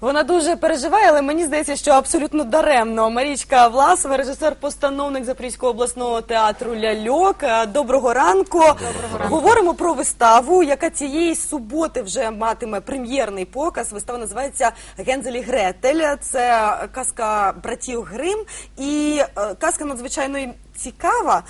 Вона дуже переживає, але мені здається, що абсолютно даремно. Марічка Власова, режисер-постановник Запорізького обласного театру Ляльок. Е, Доброго ранку. Говоримо про виставу, яка цієї суботи вже матиме прем'єрний показ. Вистава називається Гензель і Гретель. Це казка братів Грим. І е, казка надзвичайно цікава.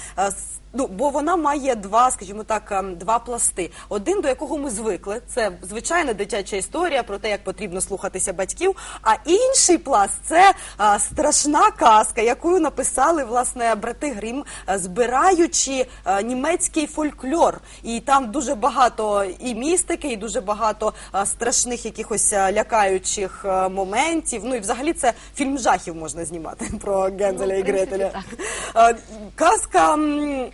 Ну, бо вона має два, скажімо так, ем, два пласти. Один, до якого ми звикли, це звичайна дитяча історія про те, як потрібно слухатися батьків. А інший пласт це а, страшна казка, яку написали власне брати Грім, е, збираючи е, німецький фольклор. І там дуже багато і містики, і дуже багато е, страшних якихось лякаючих е, моментів. Ну і взагалі це фільм жахів можна знімати про Гензеля і Гретеля. так. Казка,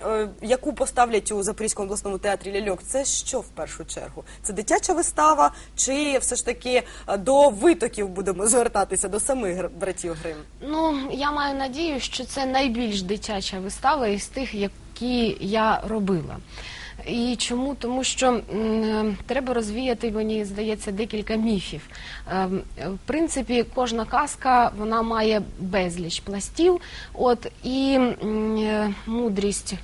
е, яку поставлять у Запорізькому обласному театрі Ляльок, це що в першу чергу? Це дитяча вистава, чи все ж таки е, до витоків будемо звертатися до самих братів Грим? Ну, я маю надію, що це найбільш дитяча вистава із тих, які я робила. І чому? Тому що треба розвіяти, мені здається, декілька міфів. Ем, В принципі, кожна казка вона має безліч пластів. От і е, мудрість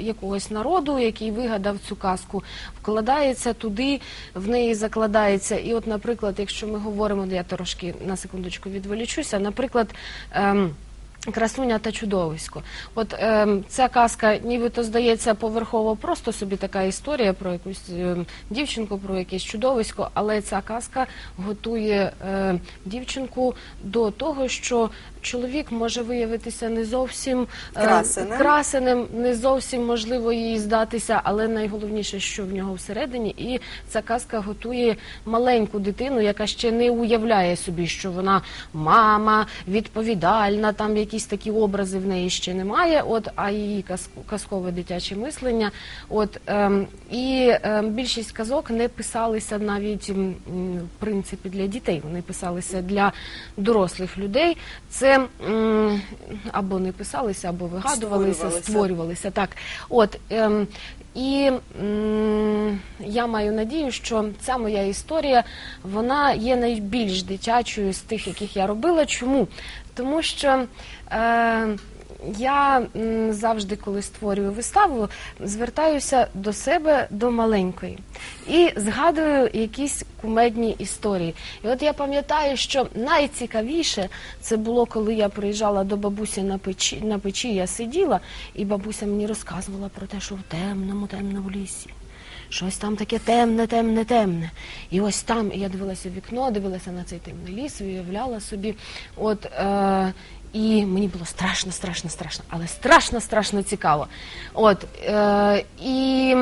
якогось народу, який вигадав цю казку, вкладається туди, в неї закладається. І, от, наприклад, якщо ми говоримо, я трошки на секундочку відволічуся, наприклад. ем, Красуня та чудовисько. От ем, ця казка, нібито здається, поверхово просто собі така історія про якусь ем, дівчинку, про якесь чудовисько, але ця казка готує е, дівчинку до того, що чоловік може виявитися не зовсім е, Красеним. красеним, не зовсім можливо їй здатися, але найголовніше, що в нього всередині, і ця казка готує маленьку дитину, яка ще не уявляє собі, що вона мама, відповідальна, там якісь такі образи в неї ще немає. От а її казкове дитяче мислення. От ем, і ем, більшість казок не писалися навіть м, м, в принципі для дітей. Вони писалися для дорослих людей. Це м, або не писалися, або вигадувалися, Створювалися. створювалися. Так, от ем, і м, я маю надію, що ця моя історія вона є найбільш дитячою з тих, яких я робила. Чому? Тому що. Е, я завжди, коли створюю виставу, звертаюся до себе, до маленької, і згадую якісь кумедні історії. І от я пам'ятаю, що найцікавіше це було, коли я приїжджала до бабусі на печі, на печі я сиділа, і бабуся мені розказувала про те, що в темному, темному лісі. Щось там таке темне, темне, темне. І ось там я дивилася в вікно, дивилася на цей темний ліс, уявляла собі. От, е, і мені було страшно, страшно, страшно, але страшно, страшно цікаво. От, е, і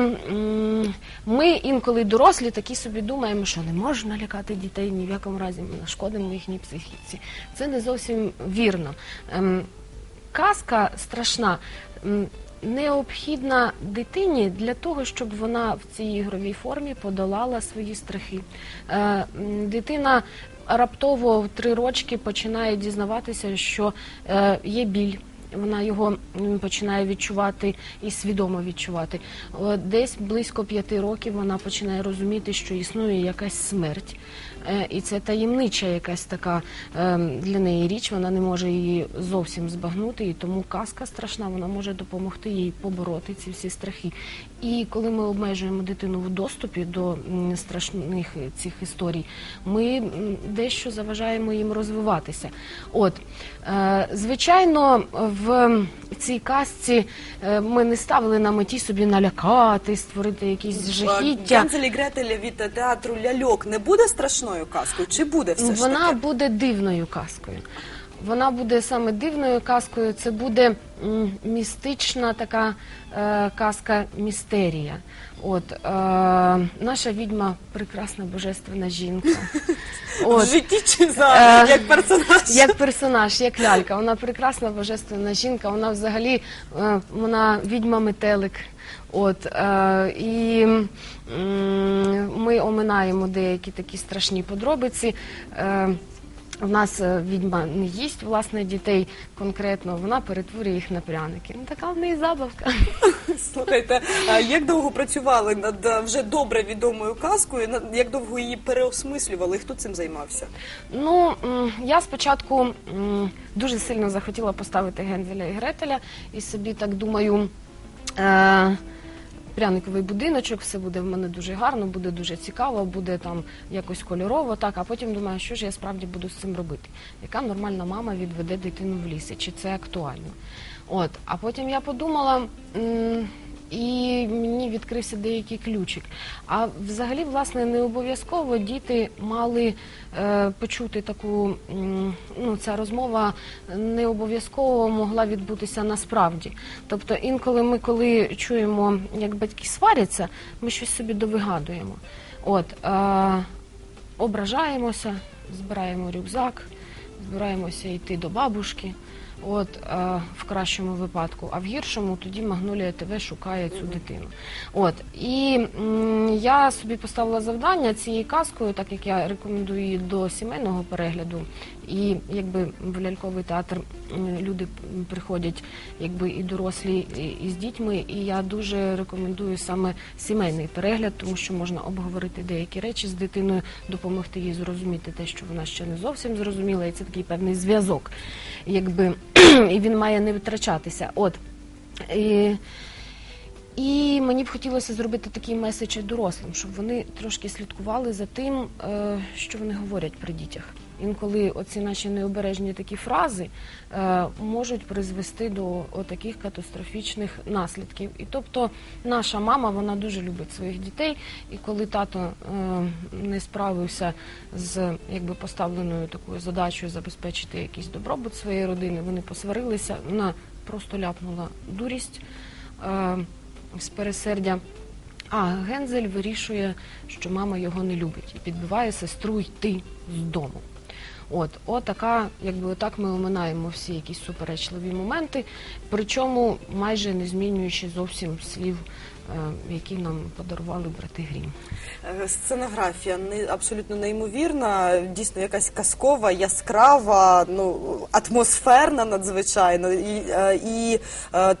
ми інколи дорослі такі собі думаємо, що не можна лякати дітей ні в якому разі, ми нашкодимо їхній психіці. Це не зовсім вірно. Ем, казка страшна. Необхідна дитині для того, щоб вона в цій ігровій формі подолала свої страхи. Е, дитина раптово в три рочки починає дізнаватися, що е, є біль. Вона його починає відчувати і свідомо відчувати. Десь близько п'яти років вона починає розуміти, що існує якась смерть. Е, І це таємнича якась така е, для неї річ, вона не може її зовсім збагнути, і тому казка страшна, вона може допомогти їй побороти ці всі страхи. І коли ми обмежуємо дитину в доступі до страшних цих історій, ми дещо заважаємо їм розвиватися. От, звичайно, в цій казці е, ми не ставили на меті собі налякати, створити якісь жахіття. Гензель і Гретель від театру Ляльок не буде страшною казкою? Чи буде все ж Вона буде дивною казкою. Вона буде саме дивною казкою. Це буде містична така е, казка містерія. От е, наша відьма прекрасна божественна жінка. В житті чи за Е, як персонаж? Як персонаж, як лялька. Вона прекрасна божественна жінка. Вона взагалі е, вона відьма метелик. От е, і м, ми оминаємо деякі такі страшні подробиці. Е, В нас е, відьма не їсть власне дітей конкретно, вона перетворює їх на пряники. Ну така в неї забавка. Слухайте, а як довго працювали над е, вже добре відомою казкою? Як довго її переосмислювали? Хто цим займався? Ну я спочатку дуже сильно захотіла поставити Гензеля і Гретеля, і собі так думаю. Е- Пряниковий будиночок, все буде в мене дуже гарно, буде дуже цікаво, буде там якось кольорово, так. А потім думаю, що ж я справді буду з цим робити? Яка нормальна мама відведе дитину в ліс? Чи це актуально? От, а потім я подумала. м, і мені відкрився деякий ключик. А взагалі, власне, не обов'язково діти мали е, почути таку, ну, ця розмова не обов'язково могла відбутися насправді. Тобто, інколи ми, коли чуємо, як батьки сваряться, ми щось собі довигадуємо. От, е, ображаємося, збираємо рюкзак, збираємося йти до бабушки. От е, в кращому випадку, а в гіршому тоді Магнолія ТВ шукає цю дитину. От і м, я собі поставила завдання цією казкою, так як я рекомендую її до сімейного перегляду. І якби в ляльковий театр люди приходять, якби і дорослі, і, і з дітьми. І я дуже рекомендую саме сімейний перегляд, тому що можна обговорити деякі речі з дитиною, допомогти їй зрозуміти те, що вона ще не зовсім зрозуміла, і це такий певний зв'язок, якби і він має не витрачатися. От. І, і мені б хотілося зробити такий меседж дорослим, щоб вони трошки слідкували за тим, е, що вони говорять при дітях. Інколи оці наші необережні такі фрази е, можуть призвести до таких катастрофічних наслідків. І тобто наша мама вона дуже любить своїх дітей, і коли тато е, не справився з якби поставленою такою задачею забезпечити якийсь добробут своєї родини, вони посварилися, вона просто ляпнула дурість е, з пересердя. А Гензель вирішує, що мама його не любить і підбиває сестру йти з дому. От, отака, якби отак ми оминаємо всі якісь суперечливі моменти, причому майже не змінюючи зовсім слів, е, які нам подарували брати Грім. Е, Сценографія не абсолютно неймовірна, дійсно якась казкова, яскрава, ну атмосферна надзвичайно. І, е, і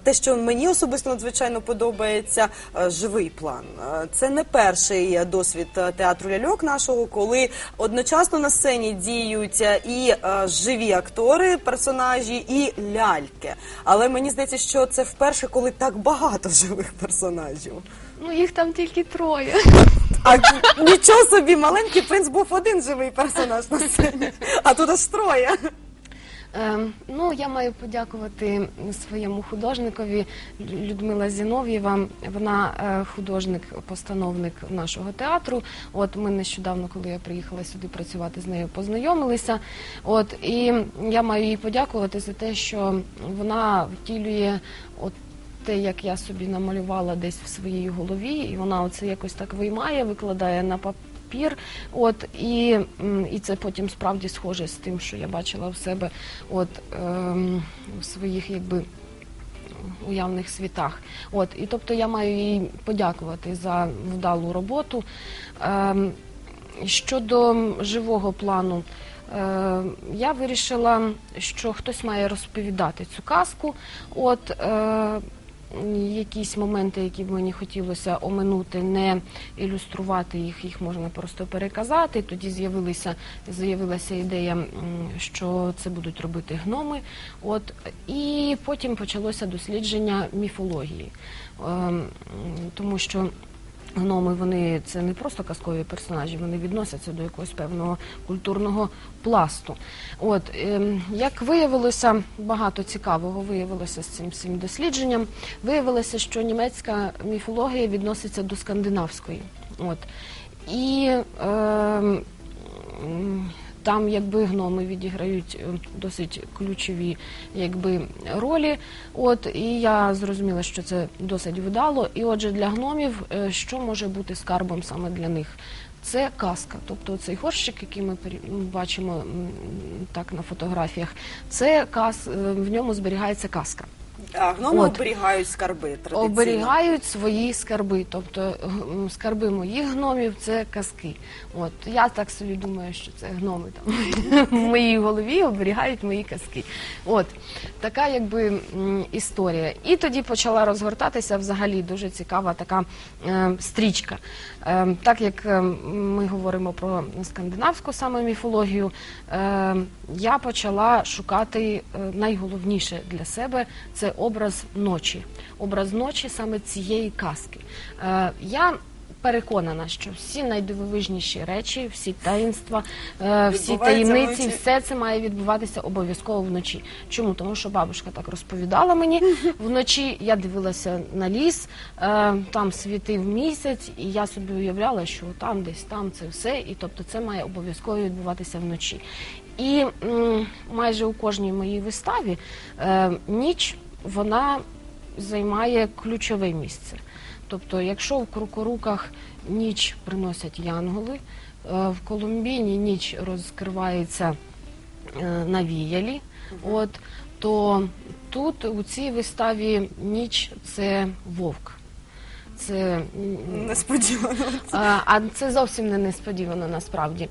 те, що мені особисто надзвичайно подобається, живий план. Це не перший досвід театру ляльок нашого, коли одночасно на сцені діють і живі актори, персонажі, і ляльки. Але мені здається, що це вперше, коли так багато живих персонажів. Ну, їх там тільки троє. А нічого собі, маленький принц був один живий персонаж на сцені, а тут аж троє. Ем, ну, я маю подякувати своєму художникові Людмила Зінов'єва. Вона е, художник-постановник нашого театру. От ми нещодавно, коли я приїхала сюди працювати з нею, познайомилися. От і я маю їй подякувати за те, що вона втілює от. Те, як я собі намалювала десь в своїй голові, і вона оце якось так виймає, викладає на папір. От і, і це потім справді схоже з тим, що я бачила в себе, от ем, в своїх якби. Уявних світах, от і тобто я маю їй подякувати за вдалу роботу. Ем, щодо живого плану, е, я вирішила, що хтось має розповідати цю казку. От е, якісь моменти, які б мені хотілося оминути, не ілюструвати їх, їх можна просто переказати. Тоді з'явилася з'явилася ідея, що це будуть робити гноми. От і потім почалося дослідження міфології, Ем, тому що. Гноми вони це не просто казкові персонажі, вони відносяться до якогось певного культурного пласту. От ем, як виявилося, багато цікавого виявилося з цим всім дослідженням. Виявилося, що німецька міфологія відноситься до скандинавської. От і е, там якби гноми відіграють е, досить ключові якби ролі. От і я зрозуміла, що це досить вдало. І отже, для гномів е, що може бути скарбом саме для них? Це казка, тобто цей горщик, який ми бачимо так на фотографіях, це каз, е, в ньому зберігається казка. А гноми От. оберігають скарби традиційно. оберігають свої скарби. Тобто скарби моїх гномів це казки. От я так собі думаю, що це гноми там в моїй голові оберігають мої казки. От така якби м, історія. І тоді почала розгортатися взагалі дуже цікава така е, стрічка. Е, так як е, ми говоримо про скандинавську саме міфологію, е, я почала шукати е, найголовніше для себе це образ ночі. Образ ночі саме цієї казки. Е, я переконана, що всі найдивовижніші речі, всі таїнства, е, всі таємниці, вночі. все це має відбуватися обов'язково вночі. Чому? Тому що бабушка так розповідала мені. Вночі я дивилася на ліс, е, там світив місяць, і я собі уявляла, що там десь там це все, і тобто це має обов'язково відбуватися вночі. І м, майже у кожній моїй виставі е, ніч вона займає ключове місце. Тобто, якщо в крукоруках ніч приносять янголи, е, в Колумбіні ніч розкривається е, на віялі, от, то тут у цій виставі ніч це вовк. Це Несподівано. а це зовсім не несподівано насправді.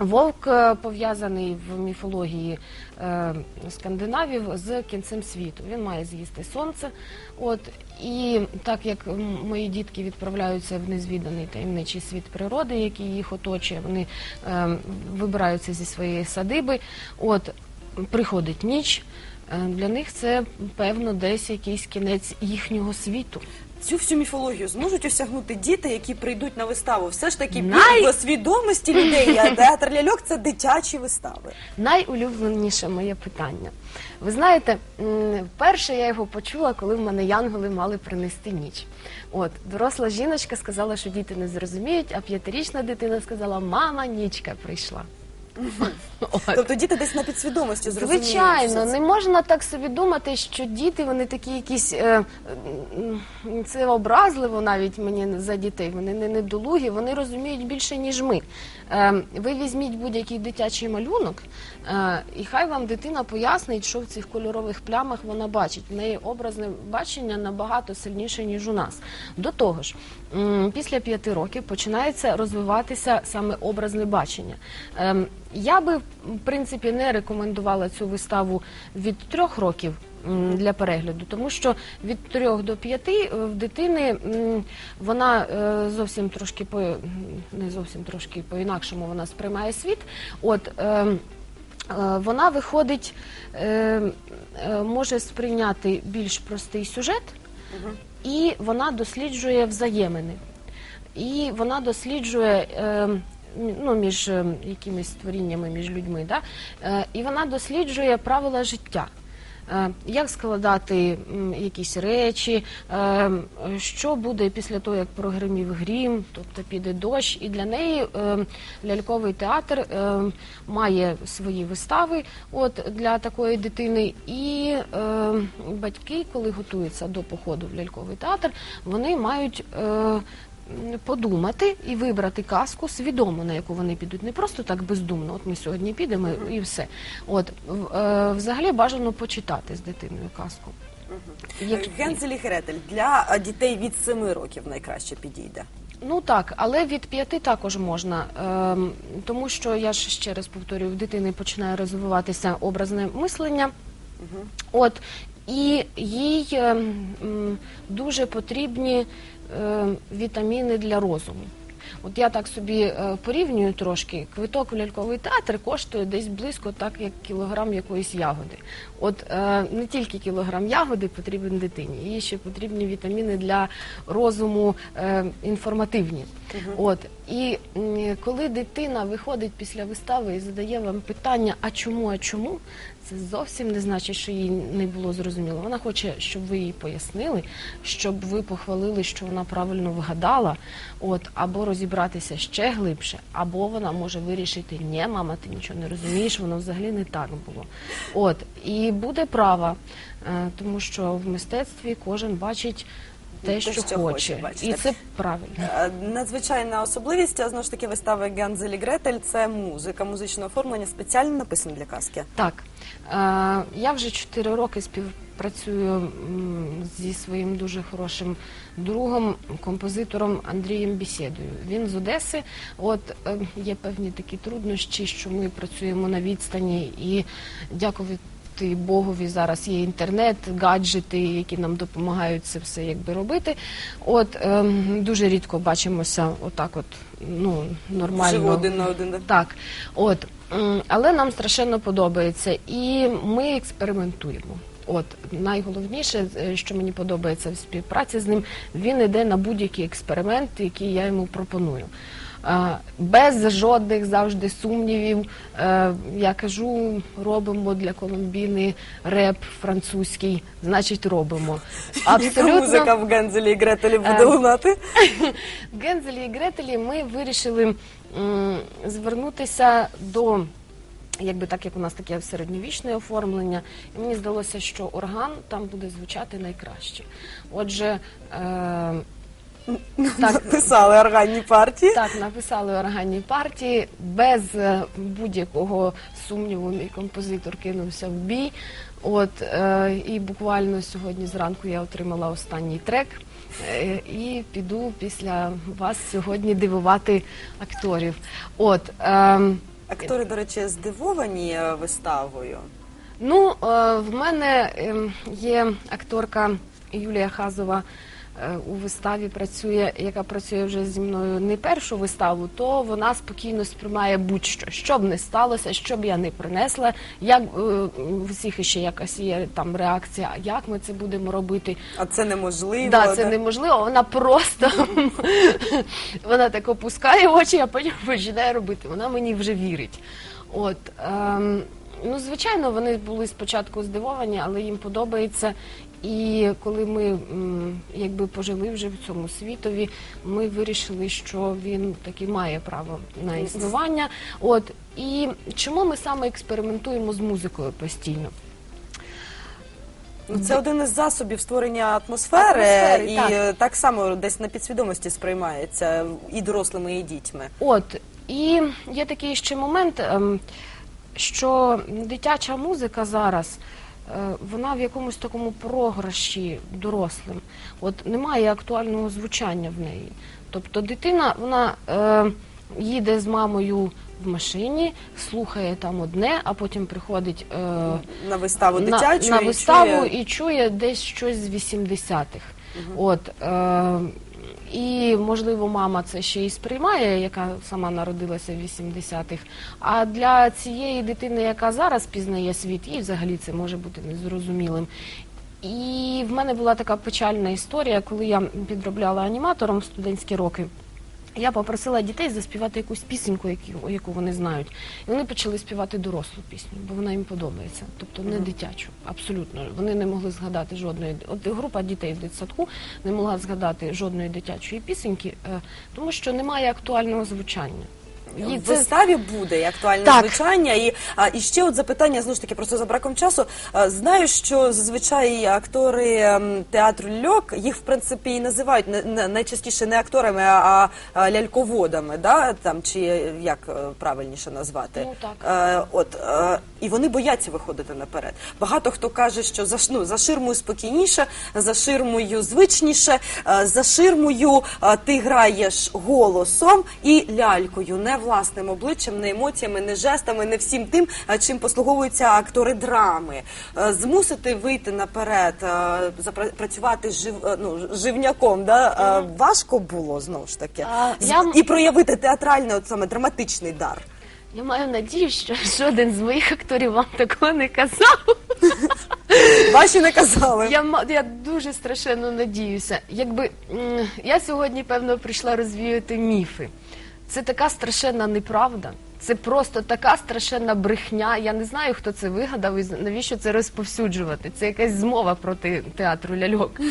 Вовк е, пов'язаний в міфології е, скандинавів з кінцем світу. Він має з'їсти сонце. От і так як мої дітки відправляються в незвіданий таємничий світ природи, який їх оточує, вони е, вибираються зі своєї садиби. От приходить ніч. Е, Для них це певно десь якийсь кінець їхнього світу. Цю всю міфологію зможуть осягнути діти, які прийдуть на виставу. Все ж таки Най- до свідомості людей. А театр ляльок це дитячі вистави. Найулюбленіше моє питання. Ви знаєте, м, вперше я його почула, коли в мене янголи мали принести ніч. От доросла жіночка сказала, що діти не зрозуміють, а п'ятирічна дитина сказала: Мама, нічка прийшла. От. Тобто діти десь на підсвідомості зрозуміють. Звичайно, не можна так собі думати, що діти вони такі якісь е, це образливо навіть мені за дітей. Вони не недолугі, вони розуміють більше ніж ми. Е, ви візьміть будь-який дитячий малюнок, е, і хай вам дитина пояснить, що в цих кольорових плямах вона бачить. В неї образне бачення набагато сильніше ніж у нас. До того ж, після п'яти років починається розвиватися саме образне бачення. Ем, я би в принципі не рекомендувала цю виставу від трьох років для перегляду, тому що від трьох до п'яти е, в дитини вона е, зовсім трошки по не зовсім трошки по-інакшому вона сприймає світ. От ем, е, вона виходить, може сприйняти більш простий сюжет, і вона досліджує взаємини. І вона досліджує ну, між е, якимись створіннями, між людьми, да? і вона досліджує правила життя. Е, Як складати якісь речі, е, що буде після того, як прогримів грім, тобто піде дощ, і для неї е, ляльковий театр має свої вистави от, для такої дитини. І батьки, коли готуються до походу в ляльковий театр, вони мають. Е, Подумати і вибрати казку свідомо, на яку вони підуть, не просто так бездумно. От ми сьогодні підемо і все. От е, взагалі бажано почитати з дитиною казку. Як- Гензель і Гретель для дітей від 7 років найкраще підійде. Ну так, але від п'яти також можна, ем, тому що я ж ще раз повторюю, в дитини починає розвиватися образне мислення. От і їй ем, дуже потрібні ем, вітаміни для розуму. От я так собі е, порівнюю трошки. Квиток в ляльковий театр коштує десь близько так, як кілограм якоїсь ягоди. От е, не тільки кілограм ягоди потрібен дитині, їй ще потрібні вітаміни для розуму е, інформативні. От і коли дитина виходить після вистави і задає вам питання, а чому, а чому, це зовсім не значить, що їй не було зрозуміло. Вона хоче, щоб ви їй пояснили, щоб ви похвалили, що вона правильно вгадала, от або розібратися ще глибше, або вона може вирішити, ні, мама, ти нічого не розумієш, воно взагалі не так було. От і буде права, е, тому що в мистецтві кожен бачить те, що, що хоче. хоче, бачите. І це правильно. Е, Надзвичайна особливість а, знову ж таки вистави Гензель і Гретель це музика, музичне оформлення спеціально написане для казки. Так, е, я вже 4 роки співпрацюю зі своїм дуже хорошим другом, композитором Андрієм Бісєдою. Він з Одеси. От е, є певні такі труднощі, що ми працюємо на відстані і дякувати. Богові зараз є інтернет, гаджети, які нам допомагають це все якби робити. От ем, дуже рідко бачимося отак, от ну нормально. Живу один на один. да. Так, от, м, але нам страшенно подобається, і ми експериментуємо. От найголовніше, е, що мені подобається в співпраці з ним, він йде на будь-які експерименти, які я йому пропоную. Е, Без жодних завжди сумнівів. Е, Я кажу, робимо для Колумбіни реп французький, значить робимо. Яка музика в Гензелі і Гретелі буде Е, лунати? В Гензелі і Гретелі ми вирішили звернутися до. Якби так як у нас таке середньовічне оформлення, і мені здалося, що орган там буде звучати найкраще. Отже, е, так, Писали органні партії. так, написали органні партії без е, будь-якого сумніву. Мій композитор кинувся в бій. От е, і буквально сьогодні зранку я отримала останній трек. е, І піду після вас сьогодні дивувати акторів. От ем, Актори, до речі, здивовані е, виставою. Ну, е, в мене ем, є акторка Юлія Хазова. Е, У виставі працює, яка працює вже зі мною не першу виставу, то вона спокійно сприймає будь-що, що б не сталося, що б я не принесла, як е, у всіх іще якась є там реакція, як ми це будемо робити. А це неможливо. Да, це да? неможливо. Вона просто вона так опускає очі, а потім починає робити. Вона мені вже вірить. От ем, ну звичайно, вони були спочатку здивовані, але їм подобається. І коли ми якби пожили вже в цьому світові, ми вирішили, що він таки має право на існування. От і чому ми саме експериментуємо з музикою постійно? Ну, це один із засобів створення атмосфери, Атмосфери, і так. так само десь на підсвідомості сприймається і дорослими, і дітьми. От і є такий ще момент, ем, що дитяча музика зараз. Е, Вона в якомусь такому програші дорослим. От немає актуального звучання в неї. Тобто дитина вона е, їде з мамою в машині, слухає там одне, а потім приходить е, На виставу дитячу на і виставу чує- і чує десь щось з 80-х. От, е, і, можливо, мама це ще і сприймає, яка сама народилася в 80-х. А для цієї дитини, яка зараз пізнає світ, їй взагалі це може бути незрозумілим. І в мене була така печальна історія, коли я підробляла аніматором в студентські роки. Я попросила дітей заспівати якусь пісеньку, яку, яку вони знають. І вони почали співати дорослу пісню, бо вона їм подобається. Тобто не дитячу, абсолютно. Вони не могли згадати жодної. От група дітей в дитсадку не могла згадати жодної дитячої пісеньки, е, тому що немає актуального звучання. І В це виставі буде і актуальне Так. звучання. І, а, і ще от запитання, знову ж таки, просто за браком часу. А, знаю, що зазвичай актори ем, театру льок, їх, в принципі, і називають не- не- найчастіше не акторами, а, а ляльководами, да? там, чи як е, правильніше назвати. Ну, так. Е, от, е, і вони бояться виходити наперед. Багато хто каже, що за, ш- ну, за ширмою спокійніше, за ширмою звичніше, е, за ширмою е, ти граєш голосом і лялькою, не власним обличчям, не емоціями, не жестами, не всім тим, е, чим послуговуються актори драми. Е, Змусити вийти наперед, е, працювати жив, ну, живняком, да? важко було знову ж таки. Я І проявити театральний, от саме драматичний дар. я маю надію, що жоден з моїх акторів вам такого не казав. Ваші не казали. Я, я дуже страшенно надіюся. Якби я сьогодні, певно, прийшла розвіяти міфи. Це така страшенна неправда. Це просто така страшенна брехня. Я не знаю, хто це вигадав і навіщо це розповсюджувати. Це якась змова проти театру ляльок.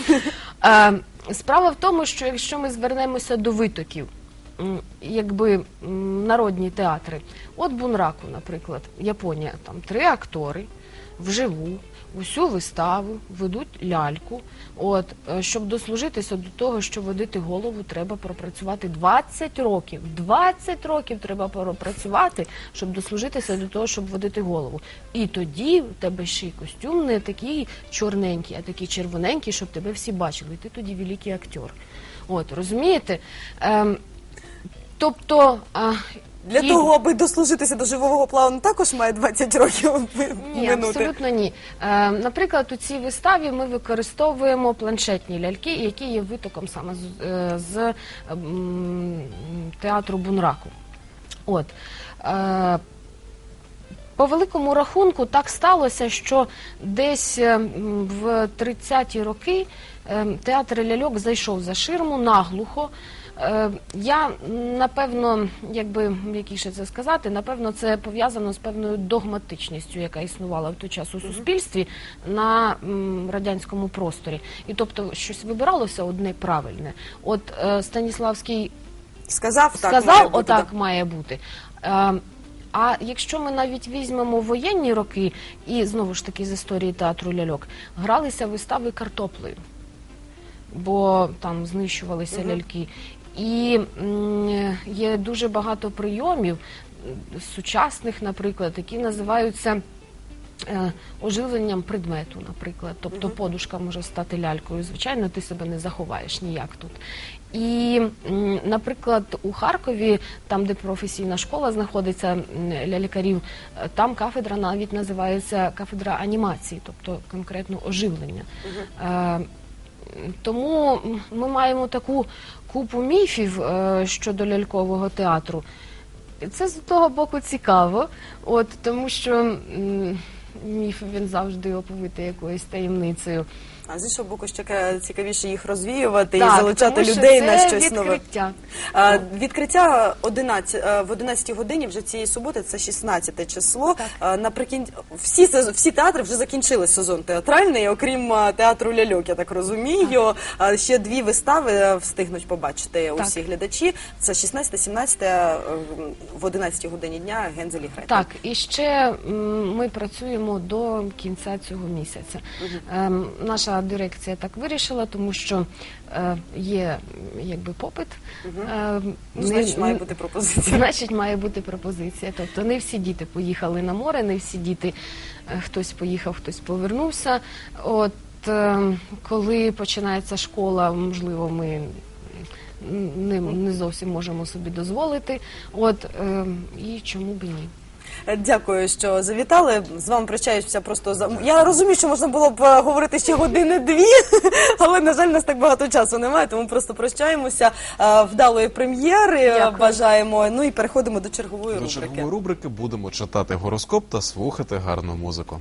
Е, справа в тому, що якщо ми звернемося до витоків, якби народні театри, от Бунраку, наприклад, Японія, там три актори. вживу усю виставу, ведуть ляльку. От, е, щоб дослужитися до того, що водити голову, треба пропрацювати 20 років. 20 років треба пропрацювати, щоб дослужитися до того, щоб водити голову. І тоді в тебе ще й костюм не такий чорненький, а такий червоненький, щоб тебе всі бачили. І ти тоді великий актер. От, розумієте? Ем, тобто. Для і- того, аби дослужитися до живого плаву, також має 20 років Ні, минути. абсолютно ні. Е, наприклад, у цій виставі ми використовуємо планшетні ляльки, які є витоком саме з, е, з м, театру Бунраку. От. Е, по великому рахунку так сталося, що десь е, м, в 30-ті роки е, театр ляльок зайшов за ширму наглухо. Е, Я напевно, якби якіше це сказати, напевно, це пов'язано з певною догматичністю, яка існувала в той час у суспільстві на радянському просторі. І тобто щось вибиралося одне правильне. От е, Станіславський Сказав, так, має отак так. має бути. Е, а якщо ми навіть візьмемо воєнні роки, і знову ж таки з історії театру ляльок, гралися вистави картоплею, бо там знищувалися ляльки. І є дуже багато прийомів сучасних, наприклад, які називаються е, оживленням предмету, наприклад. Тобто подушка може стати лялькою. Звичайно, ти себе не заховаєш ніяк тут. І, наприклад, у Харкові, там, де професійна школа знаходиться м, лялькарів, е, там кафедра навіть називається кафедра анімації, тобто конкретно оживлення. Е, тому ми маємо таку купу міфів е, щодо лялькового театру. Це з того боку цікаво, от тому що міф він завжди оповитий якоюсь таємницею. А з іншого боку, ще ка- цікавіше їх розвіювати і залучати тому що людей це на щось нове. відкриття. А, Відкриття 11, е, в 11 годині вже цієї суботи, це 16 число. А, Наприкінці всі всі театри вже закінчили сезон театральний, окрім е, театру ляльок, я так розумію. А Ще дві вистави е, встигнуть побачити Так. усі глядачі. Це 16-17 е, в 11 годині дня Гензель і Так, і ще м, ми працюємо до кінця цього місяця. Ем, наша дирекція так вирішила, тому що е, є якби попит. Ем, Ну, не- значить, має бути пропозиція. Значить, має бути пропозиція. Тобто не всі діти поїхали на море, не всі діти, е, хтось поїхав, хтось повернувся. От е, коли починається школа, можливо, ми не, не зовсім можемо собі дозволити. От е, і чому б і ні? Дякую, що завітали. З вами прощаюся просто за я розумію, що можна було б е, говорити ще години-дві, але на жаль, нас так багато часу немає, тому просто прощаємося. Е, Вдалої прем'єри е, Дякую. бажаємо. Ну і переходимо до чергової До рубрики. чергової рубрики будемо читати гороскоп та слухати гарну музику.